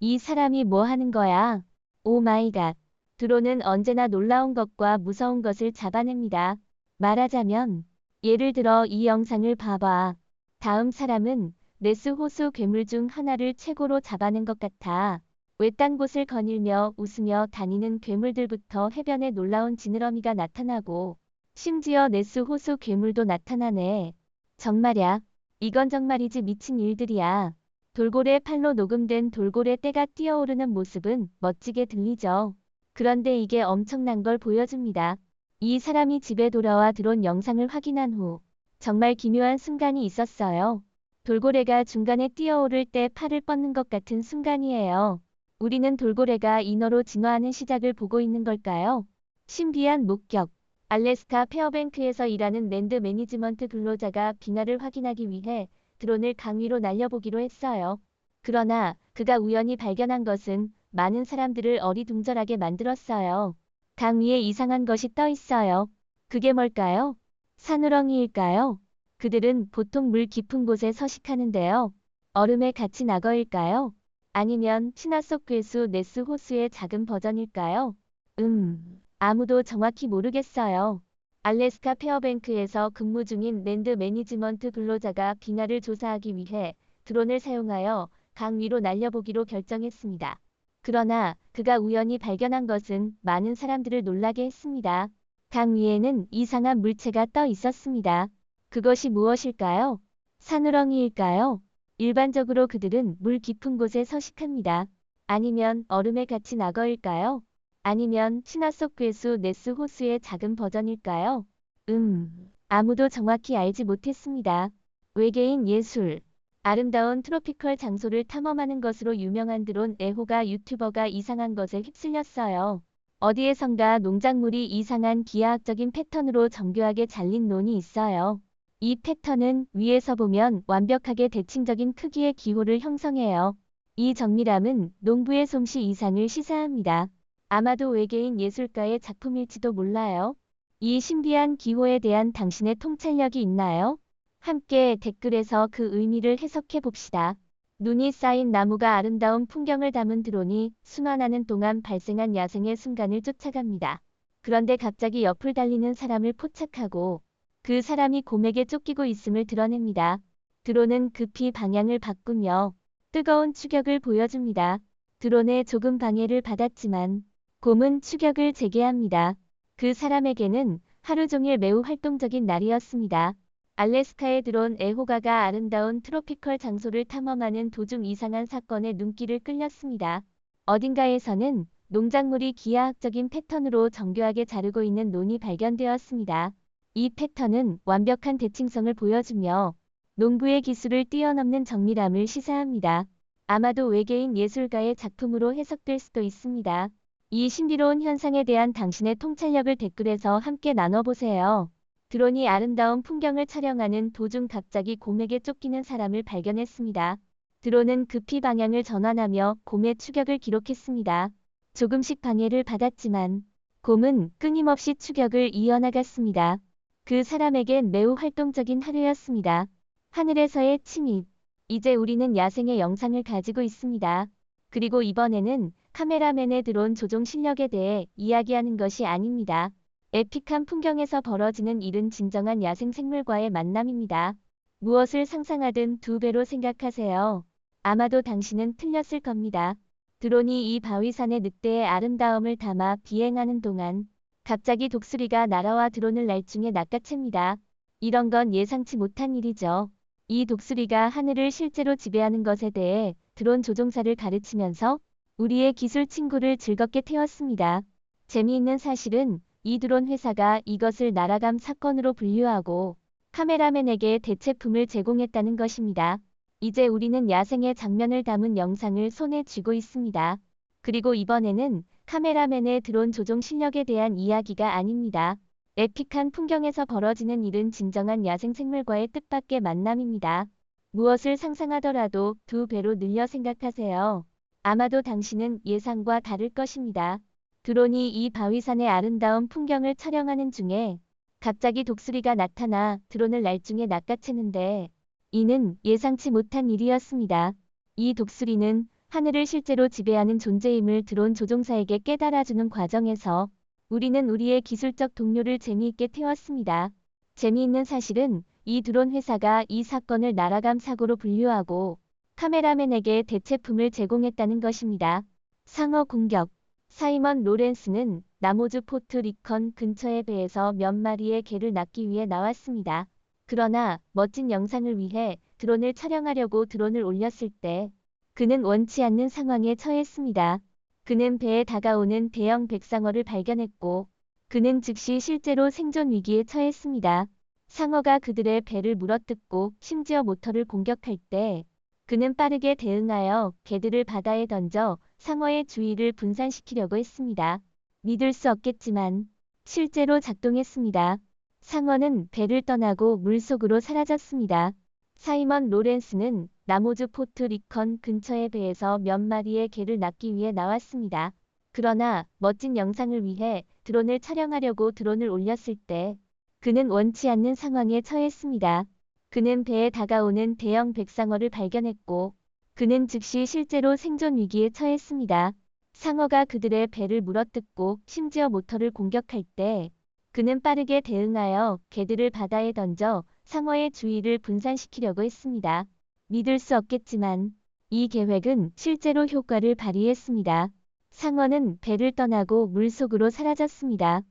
이 사람이 뭐 하는 거야? 오 마이 갓. 드론은 언제나 놀라운 것과 무서운 것을 잡아냅니다. 말하자면, 예를 들어 이 영상을 봐봐. 다음 사람은 네스 호수 괴물 중 하나를 최고로 잡아낸 것 같아. 외딴 곳을 거닐며 웃으며 다니는 괴물들부터 해변에 놀라운 지느러미가 나타나고, 심지어 네스 호수 괴물도 나타나네. 정말야. 이건 정말이지 미친 일들이야. 돌고래 팔로 녹음된 돌고래 떼가 뛰어오르는 모습은 멋지게 들리죠. 그런데 이게 엄청난 걸 보여줍니다. 이 사람이 집에 돌아와 드론 영상을 확인한 후 정말 기묘한 순간이 있었어요. 돌고래가 중간에 뛰어오를 때 팔을 뻗는 것 같은 순간이에요. 우리는 돌고래가 인어로 진화하는 시작을 보고 있는 걸까요? 신비한 목격. 알래스카 페어뱅크에서 일하는 랜드 매니지먼트 근로자가 빙하를 확인하기 위해 드론을 강 위로 날려보기로 했어요. 그러나 그가 우연히 발견한 것은 많은 사람들을 어리둥절하게 만들었어요. 강 위에 이상한 것이 떠 있어요. 그게 뭘까요? 산우렁이일까요? 그들은 보통 물 깊은 곳에 서식하는데요. 얼음에 갇힌 악어일까요? 아니면 신화 속 괴수 네스 호수의 작은 버전일까요? 음, 아무도 정확히 모르겠어요. 알래스카 페어뱅크에서 근무 중인 랜드 매니지먼트 근로자가 빙하를 조사하기 위해 드론을 사용하여 강 위로 날려보기로 결정했습니다. 그러나 그가 우연히 발견한 것은 많은 사람들을 놀라게 했습니다. 강 위에는 이상한 물체가 떠 있었습니다. 그것이 무엇일까요? 산우렁이일까요? 일반적으로 그들은 물 깊은 곳에 서식합니다. 아니면 얼음에 갇힌 악어일까요? 아니면 신화 속 괴수 네스 호수의 작은 버전일까요? 음, 아무도 정확히 알지 못했습니다. 외계인 예술. 아름다운 트로피컬 장소를 탐험하는 것으로 유명한 드론 에호가 유튜버가 이상한 것에 휩쓸렸어요. 어디에선가 농작물이 이상한 기하학적인 패턴으로 정교하게 잘린 논이 있어요. 이 패턴은 위에서 보면 완벽하게 대칭적인 크기의 기호를 형성해요. 이 정밀함은 농부의 솜씨 이상을 시사합니다. 아마도 외계인 예술가의 작품일지도 몰라요. 이 신비한 기호에 대한 당신의 통찰력이 있나요? 함께 댓글에서 그 의미를 해석해 봅시다. 눈이 쌓인 나무가 아름다운 풍경을 담은 드론이 순환하는 동안 발생한 야생의 순간을 쫓아갑니다. 그런데 갑자기 옆을 달리는 사람을 포착하고 그 사람이 곰에게 쫓기고 있음을 드러냅니다. 드론은 급히 방향을 바꾸며 뜨거운 추격을 보여줍니다. 드론에 조금 방해를 받았지만 곰은 추격을 재개합니다. 그 사람에게는 하루 종일 매우 활동적인 날이었습니다. 알래스카에 들어온 에호가가 아름다운 트로피컬 장소를 탐험하는 도중 이상한 사건에 눈길을 끌렸습니다. 어딘가에서는 농작물이 기하학적인 패턴으로 정교하게 자르고 있는 논이 발견되었습니다. 이 패턴은 완벽한 대칭성을 보여주며 농부의 기술을 뛰어넘는 정밀함을 시사합니다. 아마도 외계인 예술가의 작품으로 해석될 수도 있습니다. 이 신비로운 현상에 대한 당신의 통찰력을 댓글에서 함께 나눠보세요. 드론이 아름다운 풍경을 촬영하는 도중 갑자기 곰에게 쫓기는 사람을 발견했습니다. 드론은 급히 방향을 전환하며 곰의 추격을 기록했습니다. 조금씩 방해를 받았지만 곰은 끊임없이 추격을 이어나갔습니다. 그 사람에겐 매우 활동적인 하루였습니다. 하늘에서의 침입. 이제 우리는 야생의 영상을 가지고 있습니다. 그리고 이번에는 카메라맨의 드론 조종 실력에 대해 이야기하는 것이 아닙니다. 에픽한 풍경에서 벌어지는 일은 진정한 야생 생물과의 만남입니다. 무엇을 상상하든 두 배로 생각하세요. 아마도 당신은 틀렸을 겁니다. 드론이 이 바위산의 늑대의 아름다움을 담아 비행하는 동안 갑자기 독수리가 날아와 드론을 날중에 낚아챕니다. 이런 건 예상치 못한 일이죠. 이 독수리가 하늘을 실제로 지배하는 것에 대해 드론 조종사를 가르치면서 우리의 기술 친구를 즐겁게 태웠습니다. 재미있는 사실은 이 드론 회사가 이것을 나라감 사건으로 분류하고 카메라맨에게 대체품을 제공했다는 것입니다. 이제 우리는 야생의 장면을 담은 영상을 손에 쥐고 있습니다. 그리고 이번에는 카메라맨의 드론 조종 실력에 대한 이야기가 아닙니다. 에픽한 풍경에서 벌어지는 일은 진정한 야생 생물과의 뜻밖의 만남입니다. 무엇을 상상하더라도 두 배로 늘려 생각하세요. 아마도 당신은 예상과 다를 것입니다. 드론이 이 바위산의 아름다운 풍경을 촬영하는 중에 갑자기 독수리가 나타나 드론을 날중에 낚아채는데 이는 예상치 못한 일이었습니다. 이 독수리는 하늘을 실제로 지배하는 존재임을 드론 조종사에게 깨달아주는 과정에서 우리는 우리의 기술적 동료를 재미있게 태웠습니다. 재미있는 사실은 이 드론 회사가 이 사건을 나라감 사고로 분류하고 카메라맨에게 대체품을 제공했다는 것입니다. 상어 공격 사이먼 로렌스는 나모즈 포트 리컨 근처의 배에서 몇 마리의 개를 낚기 위해 나왔습니다. 그러나 멋진 영상을 위해 드론을 촬영하려고 드론을 올렸을 때 그는 원치 않는 상황에 처했습니다. 그는 배에 다가오는 대형 백상어를 발견했고 그는 즉시 실제로 생존 위기에 처했습니다. 상어가 그들의 배를 물어뜯고 심지어 모터를 공격할 때 그는 빠르게 대응하여 개들을 바다에 던져 상어의 주의를 분산시키려고 했습니다. 믿을 수 없겠지만 실제로 작동했습니다. 상어는 배를 떠나고 물속으로 사라졌습니다. 사이먼 로렌스는 나모즈 포트 리컨 근처의 배에서 몇 마리의 개를 낚기 위해 나왔습니다. 그러나 멋진 영상을 위해 드론을 촬영하려고 드론을 올렸을 때 그는 원치 않는 상황에 처했습니다. 그는 배에 다가오는 대형 백상어를 발견했고 그는 즉시 실제로 생존 위기에 처했습니다. 상어가 그들의 배를 물어뜯고 심지어 모터를 공격할 때 그는 빠르게 대응하여 개들을 바다에 던져 상어의 주의를 분산시키려고 했습니다. 믿을 수 없겠지만 이 계획은 실제로 효과를 발휘했습니다. 상어는 배를 떠나고 물속으로 사라졌습니다.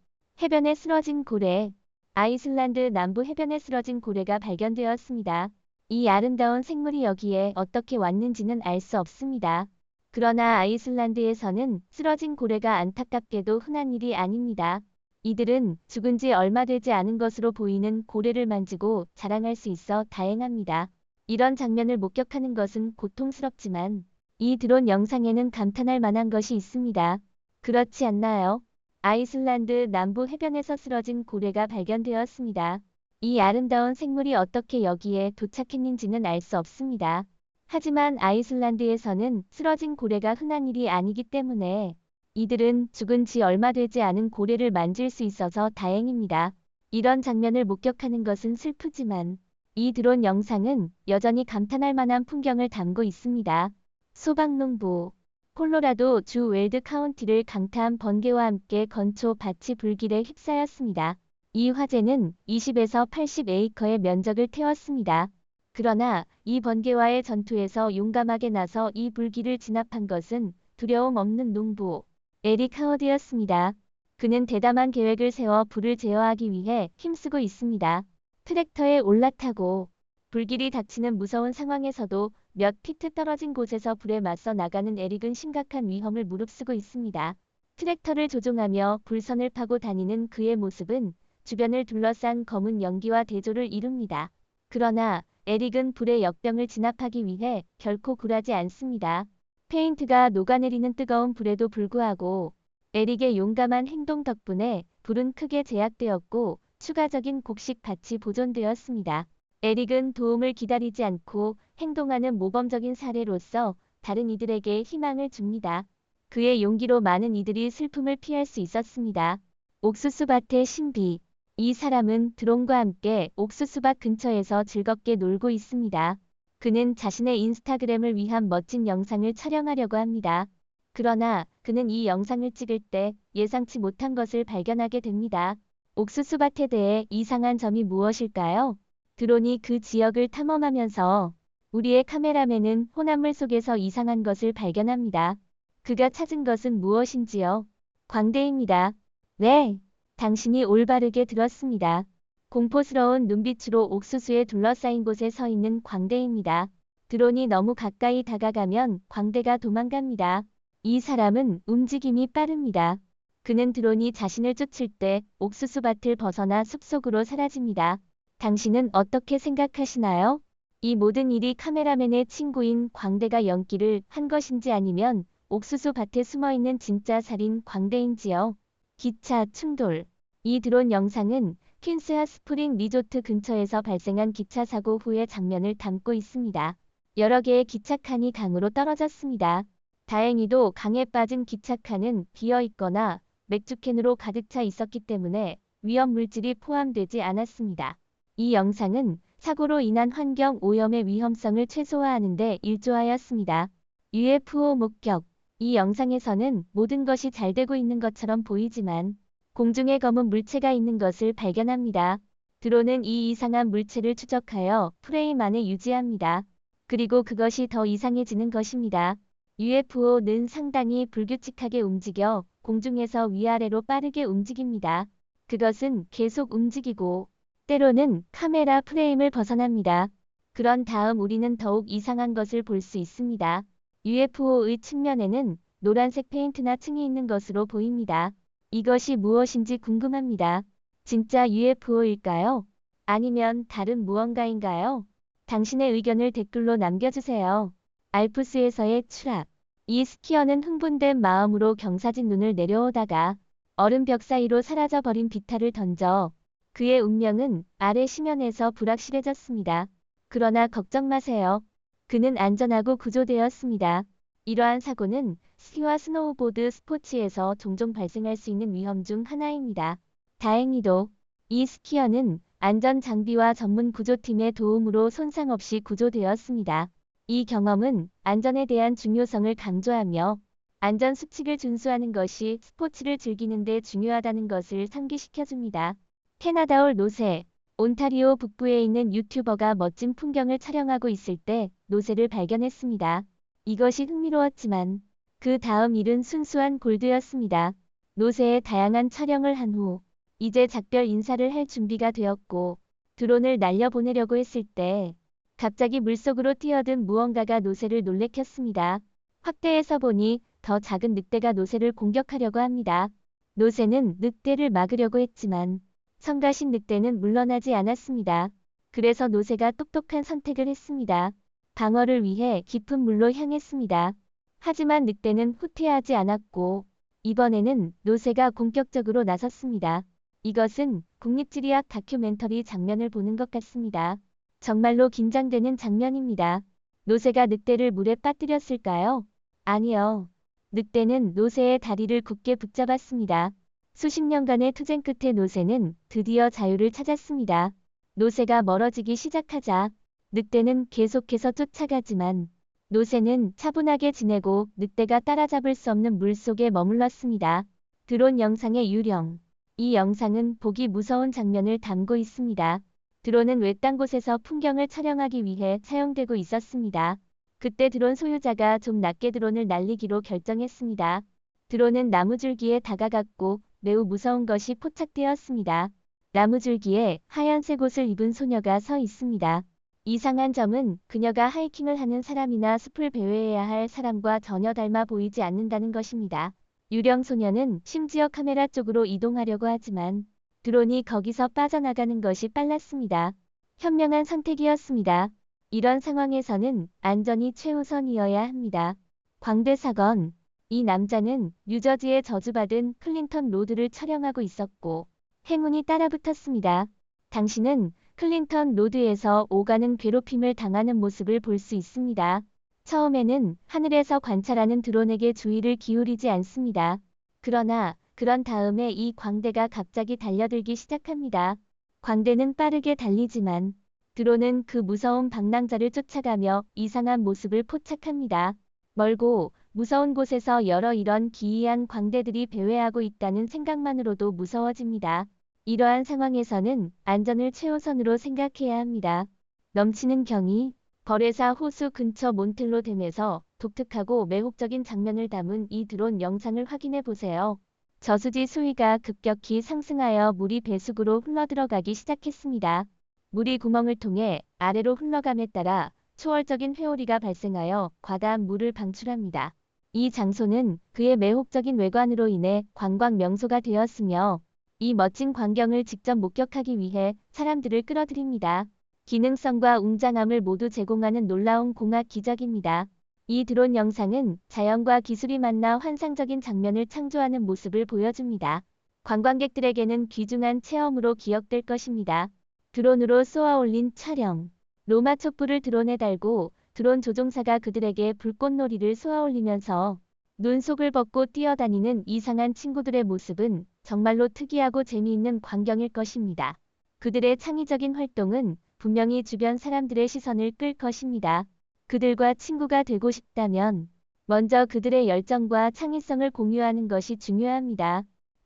해변에 쓰러진 고래 아이슬란드 남부 해변에 쓰러진 고래가 발견되었습니다. 이 아름다운 생물이 여기에 어떻게 왔는지는 알 수 없습니다. 그러나 아이슬란드에서는 쓰러진 고래가 안타깝게도 흔한 일이 아닙니다. 이들은 죽은 지 얼마 되지 않은 것으로 보이는 고래를 만지고 자랑할 수 있어 다행합니다. 이런 장면을 목격하는 것은 고통스럽지만 이 드론 영상에는 감탄할 만한 것이 있습니다. 그렇지 않나요? 아이슬란드 남부 해변에서 쓰러진 고래가 발견되었습니다. 이 아름다운 생물이 어떻게 여기에 도착했는지는 알 수 없습니다. 하지만 아이슬란드에서는 쓰러진 고래가 흔한 일이 아니기 때문에 이들은 죽은 지 얼마 되지 않은 고래를 만질 수 있어서 다행입니다. 이런 장면을 목격하는 것은 슬프지만 이 드론 영상은 여전히 감탄할 만한 풍경을 담고 있습니다. 소방농부 콜로라도 주 웰드 카운티를 강타한 번개와 함께 건초 밭이 불길에 휩싸였습니다. 이 화재는 20에서 80에이커의 면적을 태웠습니다. 그러나 이 번개와의 전투에서 용감하게 나서 이 불길을 진압한 것은 두려움 없는 농부 에릭 하워드였습니다. 그는 대담한 계획을 세워 불을 제어하기 위해 힘쓰고 있습니다. 트랙터에 올라타고 불길이 닥치는 무서운 상황에서도 몇 피트 떨어진 곳에서 불에 맞서 나가는 에릭은 심각한 위험을 무릅쓰고 있습니다. 트랙터를 조종하며 불선을 파고 다니는 그의 모습은 주변을 둘러싼 검은 연기와 대조를 이룹니다. 그러나 에릭은 불의 역병을 진압하기 위해 결코 굴하지 않습니다. 페인트가 녹아내리는 뜨거운 불에도 불구하고 에릭의 용감한 행동 덕분에 불은 크게 제약되었고 추가적인 곡식 밭이 보존되었습니다. 에릭은 도움을 기다리지 않고 행동하는 모범적인 사례로서 다른 이들에게 희망을 줍니다. 그의 용기로 많은 이들이 슬픔을 피할 수 있었습니다. 옥수수밭의 신비. 이 사람은 드론과 함께 옥수수밭 근처에서 즐겁게 놀고 있습니다. 그는 자신의 인스타그램을 위한 멋진 영상을 촬영하려고 합니다. 그러나 그는 이 영상을 찍을 때 예상치 못한 것을 발견하게 됩니다. 옥수수밭에 대해 이상한 점이 무엇일까요? 드론이 그 지역을 탐험하면서 우리의 카메라맨은 혼합물 속에서 이상한 것을 발견합니다. 그가 찾은 것은 무엇인지요? 광대입니다. 네, 당신이 올바르게 들었습니다. 공포스러운 눈빛으로 옥수수에 둘러싸인 곳에 서 있는 광대입니다. 드론이 너무 가까이 다가가면 광대가 도망갑니다. 이 사람은 움직임이 빠릅니다. 그는 드론이 자신을 쫓을 때 옥수수밭을 벗어나 숲속으로 사라집니다. 당신은 어떻게 생각하시나요? 이 모든 일이 카메라맨의 친구인 광대가 연기를 한 것인지 아니면 옥수수 밭에 숨어있는 진짜 살인 광대인지요. 기차 충돌 이 드론 영상은 퀸스하 스프링 리조트 근처에서 발생한 기차 사고 후의 장면을 담고 있습니다. 여러 개의 기차 칸이 강으로 떨어졌습니다. 다행히도 강에 빠진 기차 칸은 비어 있거나 맥주캔으로 가득 차 있었기 때문에 위험 물질이 포함되지 않았습니다. 이 영상은 사고로 인한 환경 오염의 위험성을 최소화하는 데 일조하였습니다. UFO 목격 이 영상에서는 모든 것이 잘 되고 있는 것처럼 보이지만 공중에 검은 물체가 있는 것을 발견합니다. 드론은 이 이상한 물체를 추적하여 프레임 안에 유지합니다. 그리고 그것이 더 이상해지는 것입니다. UFO는 상당히 불규칙하게 움직여 공중에서 위아래로 빠르게 움직입니다. 그것은 계속 움직이고 때로는 카메라 프레임을 벗어납니다. 그런 다음 우리는 더욱 이상한 것을 볼 수 있습니다. UFO의 측면에는 노란색 페인트나 층이 있는 것으로 보입니다. 이것이 무엇인지 궁금합니다. 진짜 UFO일까요? 아니면 다른 무언가인가요? 당신의 의견을 댓글로 남겨주세요. 알프스에서의 추락 이 스키어는 흥분된 마음으로 경사진 눈을 내려오다가 얼음 벽 사이로 사라져버린 비타를 던져 그의 운명은 아래 심연에서 불확실해졌습니다. 그러나 걱정 마세요. 그는 안전하고 구조되었습니다. 이러한 사고는 스키와 스노우보드 스포츠에서 종종 발생할 수 있는 위험 중 하나입니다. 다행히도 이 스키어는 안전 장비와 전문 구조팀의 도움으로 손상 없이 구조되었습니다. 이 경험은 안전에 대한 중요성을 강조하며 안전 수칙을 준수하는 것이 스포츠를 즐기는 데 중요하다는 것을 상기시켜줍니다. 캐나다올 노새 온타리오 북부에 있는 유튜버가 멋진 풍경을 촬영하고 있을 때 노새를 발견했습니다. 이것이 흥미로웠지만 그 다음 일은 순수한 골드였습니다. 노새의 다양한 촬영을 한 후 이제 작별 인사를 할 준비가 되었고 드론을 날려보내려고 했을 때 갑자기 물속으로 뛰어든 무언가가 노새를 놀래켰습니다. 확대해서 보니 더 작은 늑대가 노새를 공격하려고 합니다. 노새는 늑대를 막으려고 했지만 성가신 늑대는 물러나지 않았습니다. 그래서 노새가 똑똑한 선택을 했습니다. 방어를 위해 깊은 물로 향했습니다. 하지만 늑대는 후퇴하지 않았고 이번에는 노새가 공격적으로 나섰습니다. 이것은 국립지리학 다큐멘터리 장면을 보는 것 같습니다. 정말로 긴장되는 장면입니다. 노새가 늑대를 물에 빠뜨렸을까요? 아니요. 늑대는 노새의 다리를 굳게 붙잡았습니다. 수십 년간의 투쟁 끝에 노새는 드디어 자유를 찾았습니다. 노새가 멀어지기 시작하자 늑대는 계속해서 쫓아가지만 노새는 차분하게 지내고 늑대가 따라잡을 수 없는 물속에 머물렀습니다. 드론 영상의 유령 이 영상은 보기 무서운 장면을 담고 있습니다. 드론은 외딴 곳에서 풍경을 촬영하기 위해 사용되고 있었습니다. 그때 드론 소유자가 좀 낮게 드론을 날리기로 결정했습니다. 드론은 나무줄기에 다가갔고 매우 무서운 것이 포착되었습니다. 나무줄기에 하얀색 옷을 입은 소녀가 서 있습니다. 이상한 점은 그녀가 하이킹을 하는 사람이나 숲을 배회해야 할 사람과 전혀 닮아 보이지 않는다는 것입니다. 유령 소녀는 심지어 카메라 쪽으로 이동하려고 하지만 드론이 거기서 빠져나가는 것이 빨랐습니다. 현명한 선택이었습니다. 이런 상황에서는 안전이 최우선이어야 합니다. 광대 사건 이 남자는 뉴저지에 저주받은 클린턴 로드를 촬영하고 있었고 행운이 따라붙었습니다. 당신은 클린턴 로드에서 오가는 괴롭힘을 당하는 모습을 볼 수 있습니다. 처음에는 하늘에서 관찰하는 드론에게 주의를 기울이지 않습니다. 그러나 그런 다음에 이 광대가 갑자기 달려들기 시작합니다. 광대는 빠르게 달리지만 드론은 그 무서운 방랑자를 쫓아가며 이상한 모습을 포착합니다. 멀고 무서운 곳에서 여러 이런 기이한 광대들이 배회하고 있다는 생각만으로도 무서워집니다. 이러한 상황에서는 안전을 최우선으로 생각해야 합니다. 넘치는 경이 벌에사 호수 근처 몬텔로 댐에서 독특하고 매혹적인 장면을 담은 이 드론 영상을 확인해 보세요. 저수지 수위가 급격히 상승하여 물이 배수구로 흘러들어가기 시작했습니다. 물이 구멍을 통해 아래로 흘러감에 따라 초월적인 회오리가 발생하여 과다한 물을 방출합니다. 이 장소는 그의 매혹적인 외관으로 인해 관광 명소가 되었으며 이 멋진 광경을 직접 목격하기 위해 사람들을 끌어들입니다. 기능성과 웅장함을 모두 제공하는 놀라운 공학 기적입니다. 이 드론 영상은 자연과 기술이 만나 환상적인 장면을 창조하는 모습을 보여줍니다. 관광객들에게는 귀중한 체험으로 기억될 것입니다. 드론으로 쏘아 올린 촬영. 로마 촛불을 드론에 달고 드론 조종사가 그들에게 불꽃놀이를 쏘아 올리면서 눈속을 벗고 뛰어다니는 이상한 친구들의 모습은 정말로 특이하고 재미있는 광경일 것입니다. 그들의 창의적인 활동은 분명히 주변 사람들의 시선을 끌 것입니다. 그들과 친구가 되고 싶다면 먼저 그들의 열정과 창의성을 공유하는 것이 중요합니다.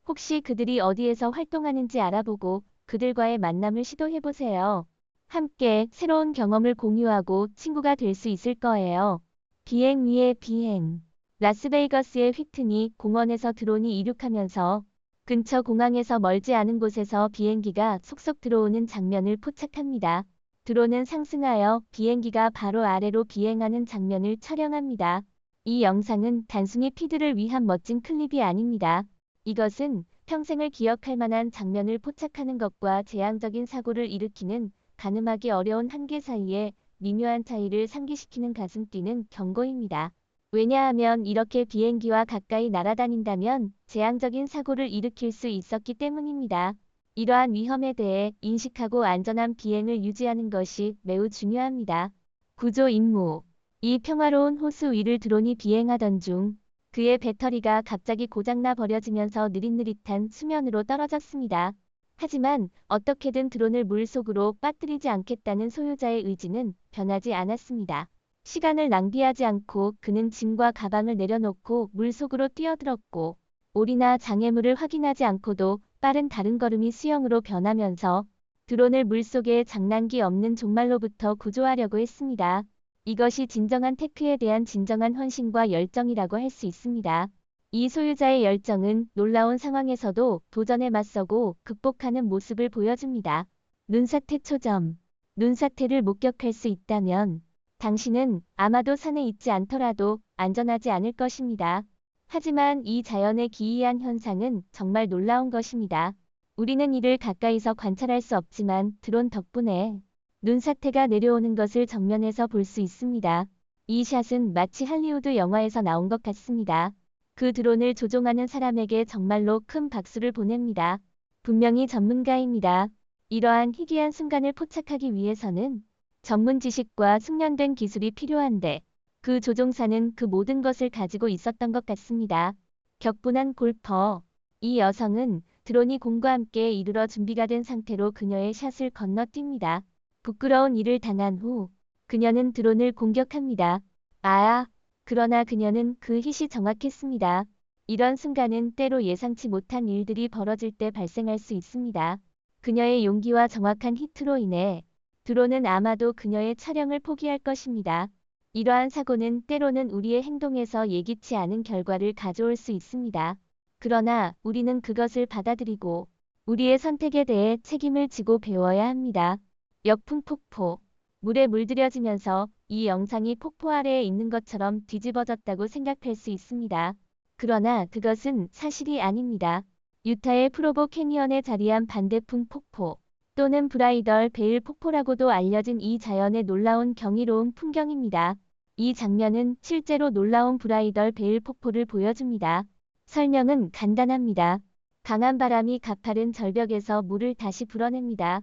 혹시 그들이 어디에서 활동하는지 알아보고 그들과의 만남을 시도해보세요. 함께 새로운 경험을 공유하고 친구가 될 수 있을 거예요. 비행 위의 비행. 라스베이거스의 휘트니 공원에서 드론이 이륙하면서 근처 공항에서 멀지 않은 곳에서 비행기가 속속 들어오는 장면을 포착합니다. 드론은 상승하여 비행기가 바로 아래로 비행하는 장면을 촬영합니다. 이 영상은 단순히 피드를 위한 멋진 클립이 아닙니다. 이것은 평생을 기억할 만한 장면을 포착하는 것과 재앙적인 사고를 일으키는 가늠하기 어려운 한계 사이에 미묘한 차이를 상기시키는 가슴 뛰는 경고입니다. 왜냐하면 이렇게 비행기와 가까이 날아다닌다면 재앙적인 사고를 일으킬 수 있었기 때문입니다. 이러한 위험에 대해 인식하고 안전한 비행을 유지하는 것이 매우 중요합니다. 구조 임무 이 평화로운 호수 위를 드론이 비행하던 중 그의 배터리가 갑자기 고장나 버려지면서 느릿느릿한 수면으로 떨어졌습니다. 하지만 어떻게든 드론을 물속으로 빠뜨리지 않겠다는 소유자의 의지는 변하지 않았습니다. 시간을 낭비하지 않고 그는 짐과 가방을 내려놓고 물속으로 뛰어들었고 오리나 장애물을 확인하지 않고도 빠른 다른 걸음이 수영으로 변하면서 드론을 물속에 장난기 없는 종말로부터 구조하려고 했습니다. 이것이 진정한 테크에 대한 진정한 헌신과 열정이라고 할 수 있습니다. 이 소유자의 열정은 놀라운 상황에서도 도전에 맞서고 극복하는 모습을 보여줍니다. 눈사태 초점. 눈사태를 목격할 수 있다면 당신은 아마도 산에 있지 않더라도 안전하지 않을 것입니다. 하지만 이 자연의 기이한 현상은 정말 놀라운 것입니다. 우리는 이를 가까이서 관찰할 수 없지만 드론 덕분에 눈사태가 내려오는 것을 정면에서 볼 수 있습니다. 이 샷은 마치 할리우드 영화에서 나온 것 같습니다. 그 드론을 조종하는 사람에게 정말로 큰 박수를 보냅니다. 분명히 전문가입니다. 이러한 희귀한 순간을 포착하기 위해서는 전문 지식과 숙련된 기술이 필요한데 그 조종사는 그 모든 것을 가지고 있었던 것 같습니다. 격분한 골퍼. 이 여성은 드론이 공과 함께 이르러 준비가 된 상태로 그녀의 샷을 건너뜁니다. 부끄러운 일을 당한 후 그녀는 드론을 공격합니다. 아, 그러나 그녀는 그 hit이 정확했습니다. 이런 순간은 때로 예상치 못한 일들이 벌어질 때 발생할 수 있습니다. 그녀의 용기와 정확한 히트로 인해 드론은 아마도 그녀의 촬영을 포기할 것입니다. 이러한 사고는 때로는 우리의 행동에서 예기치 않은 결과를 가져올 수 있습니다. 그러나 우리는 그것을 받아들이고 우리의 선택에 대해 책임을 지고 배워야 합니다. 역풍 폭포. 물에 물들여지면서 이 영상이 폭포 아래에 있는 것처럼 뒤집어졌다고 생각할 수 있습니다. 그러나 그것은 사실이 아닙니다. 유타의 프로보 캐니언에 자리한 반대풍 폭포 또는 브라이덜 베일 폭포라고도 알려진 이 자연의 놀라운 경이로운 풍경입니다. 이 장면은 실제로 놀라운 브라이덜 베일 폭포를 보여줍니다. 설명은 간단합니다. 강한 바람이 가파른 절벽에서 물을 다시 불어냅니다.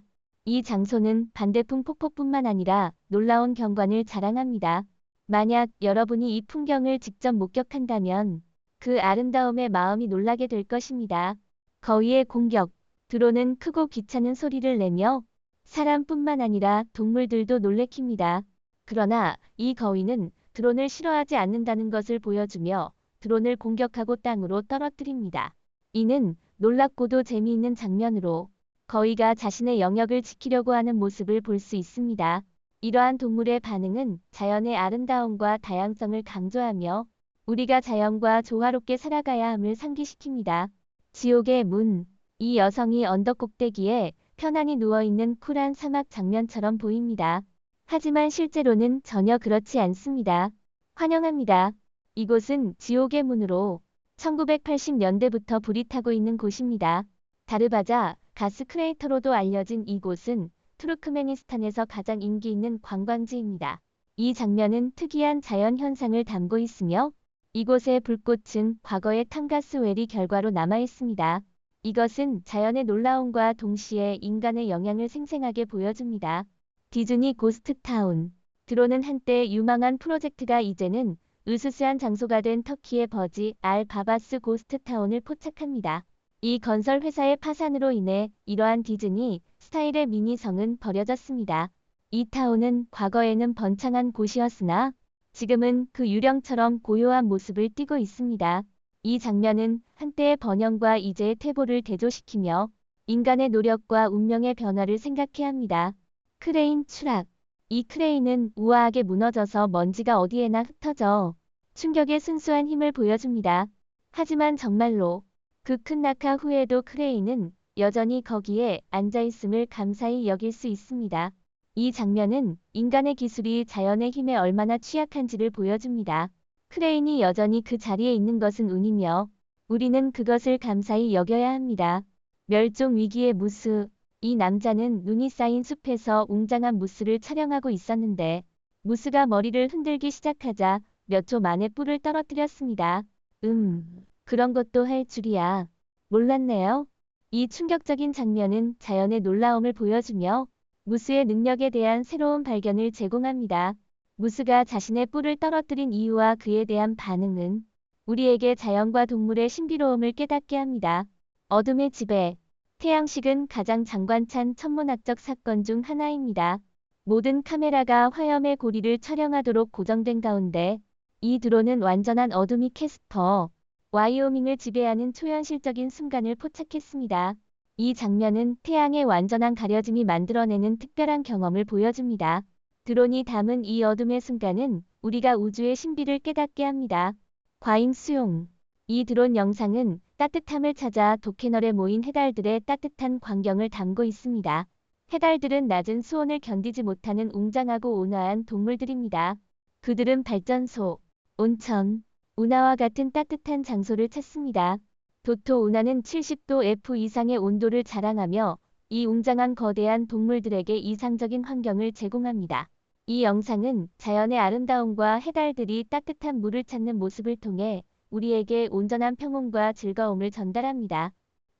이 장소는 반대풍 폭포뿐만 아니라 놀라운 경관을 자랑합니다. 만약 여러분이 이 풍경을 직접 목격한다면 그 아름다움에 마음이 놀라게 될 것입니다. 거위의 공격. 드론은 크고 귀찮은 소리를 내며 사람뿐만 아니라 동물들도 놀래킵니다. 그러나 이 거위는 드론을 싫어하지 않는다는 것을 보여주며 드론을 공격하고 땅으로 떨어뜨립니다. 이는 놀랍고도 재미있는 장면으로 거위가 자신의 영역을 지키려고 하는 모습을 볼 수 있습니다. 이러한 동물의 반응은 자연의 아름다움과 다양성을 강조하며 우리가 자연과 조화롭게 살아가야 함을 상기시킵니다. 지옥의 문. 이 여성이 언덕 꼭대기에 편안히 누워있는 쿨한 사막 장면처럼 보입니다. 하지만 실제로는 전혀 그렇지 않습니다. 환영합니다. 이곳은 지옥의 문으로 1980년대부터 불이 타고 있는 곳입니다. 다르바자 가스 크레이터로도 알려진 이곳은 투르크메니스탄에서 가장 인기 있는 관광지입니다. 이 장면은 특이한 자연 현상을 담고 있으며 이곳의 불꽃은 과거의 탕가스웰이 결과로 남아 있습니다. 이것은 자연의 놀라움과 동시에 인간의 영향을 생생하게 보여줍니다. 디즈니 고스트타운. 드론은 한때 유망한 프로젝트가 이제는 으스스한 장소가 된 터키의 버지 알 바바스 고스트타운을 포착합니다. 이 건설 회사의 파산으로 인해 이러한 디즈니 스타일의 미니 성은 버려졌습니다. 이 타운은 과거에는 번창한 곳이었으나 지금은 그 유령처럼 고요한 모습을 띠고 있습니다. 이 장면은 한때의 번영과 이제의 퇴보를 대조시키며 인간의 노력과 운명의 변화를 생각해야 합니다. 크레인 추락. 이 크레인은 우아하게 무너져서 먼지가 어디에나 흩어져 충격의 순수한 힘을 보여줍니다. 하지만 정말로 그 큰 낙하 후에도 크레인은 여전히 거기에 앉아있음을 감사히 여길 수 있습니다. 이 장면은 인간의 기술이 자연의 힘에 얼마나 취약한지를 보여줍니다. 크레인이 여전히 그 자리에 있는 것은 운이며 우리는 그것을 감사히 여겨야 합니다. 멸종 위기의 무스. 이 남자는 눈이 쌓인 숲에서 웅장한 무스를 촬영하고 있었는데 무스가 머리를 흔들기 시작하자 몇 초 만에 뿔을 떨어뜨렸습니다. 음, 그런 것도 할 줄이야. 몰랐네요. 이 충격적인 장면은 자연의 놀라움을 보여주며 무스의 능력에 대한 새로운 발견을 제공합니다. 무스가 자신의 뿔을 떨어뜨린 이유와 그에 대한 반응은 우리에게 자연과 동물의 신비로움을 깨닫게 합니다. 어둠의 지배. 태양식은 가장 장관찬 천문학적 사건 중 하나입니다. 모든 카메라가 화염의 고리를 촬영하도록 고정된 가운데 이 드론은 완전한 어둠이 캐스퍼, 와이오밍을 지배하는 초현실적인 순간을 포착했습니다. 이 장면은 태양의 완전한 가려짐이 만들어내는 특별한 경험을 보여줍니다. 드론이 담은 이 어둠의 순간은 우리가 우주의 신비를 깨닫게 합니다. 과잉 수용. 이 드론 영상은 따뜻함을 찾아 도캐널에 모인 해달들의 따뜻한 광경을 담고 있습니다. 해달들은 낮은 수온을 견디지 못하는 웅장하고 온화한 동물들입니다. 그들은 발전소, 온천, 운하와 같은 따뜻한 장소를 찾습니다. 도토 운하는 70도 F 이상의 온도를 자랑하며 이 웅장한 거대한 동물들에게 이상적인 환경을 제공합니다. 이 영상은 자연의 아름다움과 해달들이 따뜻한 물을 찾는 모습을 통해 우리에게 온전한 평온과 즐거움을 전달합니다.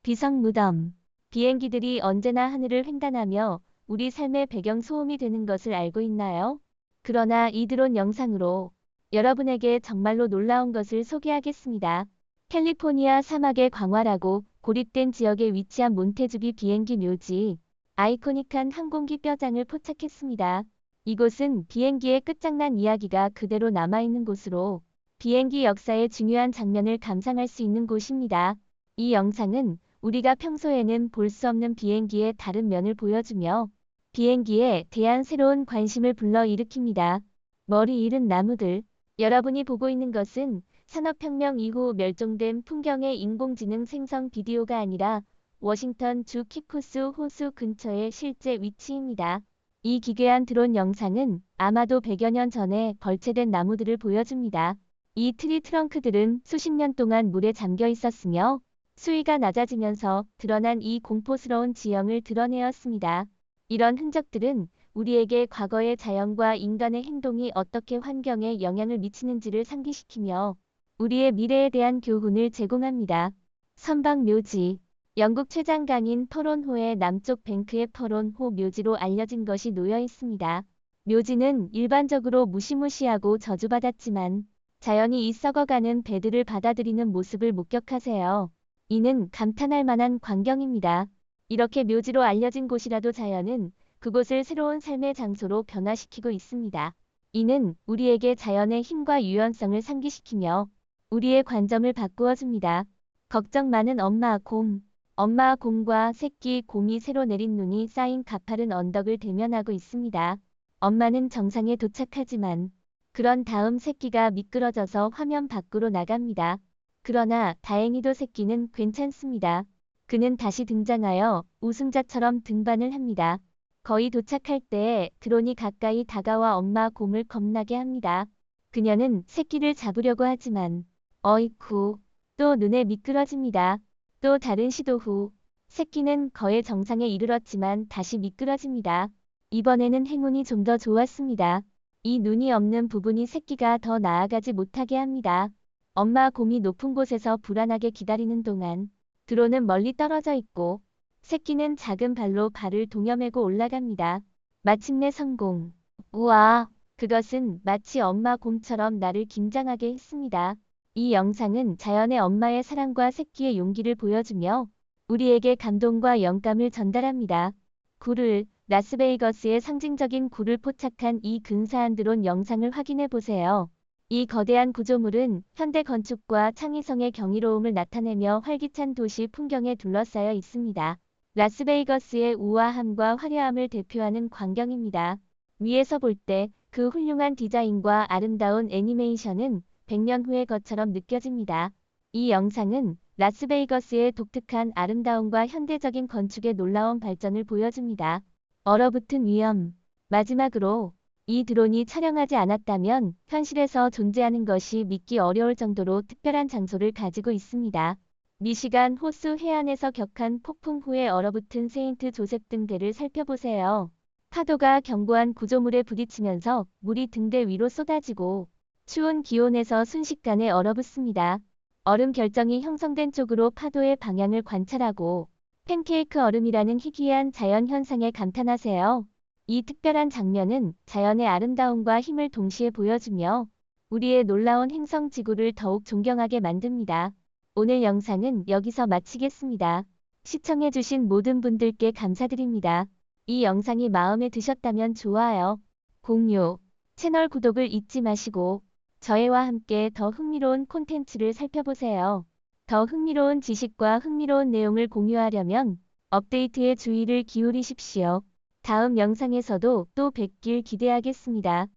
비성 무덤. 비행기들이 언제나 하늘을 횡단하며 우리 삶의 배경 소음이 되는 것을 알고 있나요? 그러나 이 드론 영상으로 여러분에게 정말로 놀라운 것을 소개하겠습니다. 캘리포니아 사막의 광활하고 고립된 지역에 위치한 몬테주비 비행기 묘지. 아이코닉한 항공기 뼈장을 포착했습니다. 이곳은 비행기의 끝장난 이야기가 그대로 남아있는 곳으로 비행기 역사의 중요한 장면을 감상할 수 있는 곳입니다. 이 영상은 우리가 평소에는 볼 수 없는 비행기의 다른 면을 보여주며 비행기에 대한 새로운 관심을 불러일으킵니다. 머리 잃은 나무들. 여러분이 보고 있는 것은 산업혁명 이후 멸종된 풍경의 인공지능 생성 비디오가 아니라 워싱턴 주 키쿠스 호수 근처의 실제 위치입니다. 이 기괴한 드론 영상은 아마도 100여 년 전에 벌채된 나무들을 보여줍니다. 이 트리 트렁크들은 수십 년 동안 물에 잠겨 있었으며 수위가 낮아지면서 드러난 이 공포스러운 지형을 드러내었습니다. 이런 흔적들은 우리에게 과거의 자연과 인간의 행동이 어떻게 환경에 영향을 미치는지를 상기시키며 우리의 미래에 대한 교훈을 제공합니다. 선박 묘지 영국 최장 강인 퍼론호의 남쪽 뱅크의 퍼론호 묘지로 알려진 것이 놓여 있습니다. 묘지는 일반적으로 무시무시하고 저주받았지만 자연이 이 썩어가는 배들을 받아들이는 모습을 목격하세요. 이는 감탄할 만한 광경입니다. 이렇게 묘지로 알려진 곳이라도 자연은 그곳을 새로운 삶의 장소로 변화시키고 있습니다. 이는 우리에게 자연의 힘과 유연성을 상기시키며 우리의 관점을 바꾸어 줍니다. 걱정 많은 엄마 곰. 엄마 곰과 새끼 곰이 새로 내린 눈이 쌓인 가파른 언덕을 대면하고 있습니다. 엄마는 정상에 도착하지만 그런 다음 새끼가 미끄러져서 화면 밖으로 나갑니다. 그러나 다행히도 새끼는 괜찮습니다. 그는 다시 등장하여 우승자처럼 등반을 합니다. 거의 도착할 때 드론이 가까이 다가와 엄마 곰을 겁나게 합니다. 그녀는 새끼를 잡으려고 하지만 어이쿠 또 눈에 미끄러집니다. 또 다른 시도 후 새끼는 거의 정상에 이르렀지만 다시 미끄러집니다. 이번에는 행운이 좀 더 좋았습니다. 이 눈이 없는 부분이 새끼가 더 나아가지 못하게 합니다. 엄마 곰이 높은 곳에서 불안하게 기다리는 동안 드론은 멀리 떨어져 있고 새끼는 작은 발로 발을 동여매고 올라갑니다. 마침내 성공. 우와, 그것은 마치 엄마 곰처럼 나를 긴장하게 했습니다. 이 영상은 자연의 엄마의 사랑과 새끼의 용기를 보여주며 우리에게 감동과 영감을 전달합니다. 굴을 라스베이거스의 상징적인 굴을 포착한 이 근사한 드론 영상을 확인해 보세요. 이 거대한 구조물은 현대 건축과 창의성의 경이로움을 나타내며 활기찬 도시 풍경에 둘러싸여 있습니다. 라스베이거스의 우아함과 화려함을 대표하는 광경입니다. 위에서 볼 때 그 훌륭한 디자인과 아름다운 애니메이션은 100년 후의 것처럼 느껴집니다. 이 영상은 라스베이거스의 독특한 아름다움과 현대적인 건축의 놀라운 발전을 보여줍니다. 얼어붙은 위험. 마지막으로 이 드론이 촬영하지 않았다면 현실에서 존재하는 것이 믿기 어려울 정도로 특별한 장소를 가지고 있습니다. 미시간 호수 해안에서 격한 폭풍 후에 얼어붙은 세인트 조셉 등대를 살펴보세요. 파도가 견고한 구조물에 부딪히면서 물이 등대 위로 쏟아지고 추운 기온에서 순식간에 얼어붙습니다. 얼음 결정이 형성된 쪽으로 파도의 방향을 관찰하고 팬케이크 얼음이라는 희귀한 자연 현상에 감탄하세요. 이 특별한 장면은 자연의 아름다움과 힘을 동시에 보여주며 우리의 놀라운 행성 지구를 더욱 존경하게 만듭니다. 오늘 영상은 여기서 마치겠습니다. 시청해주신 모든 분들께 감사드립니다. 이 영상이 마음에 드셨다면 좋아요, 공유, 채널 구독을 잊지 마시고 저희와 함께 더 흥미로운 콘텐츠를 살펴보세요. 더 흥미로운 지식과 흥미로운 내용을 공유하려면 업데이트에 주의를 기울이십시오. 다음 영상에서도 또 뵙길 기대하겠습니다.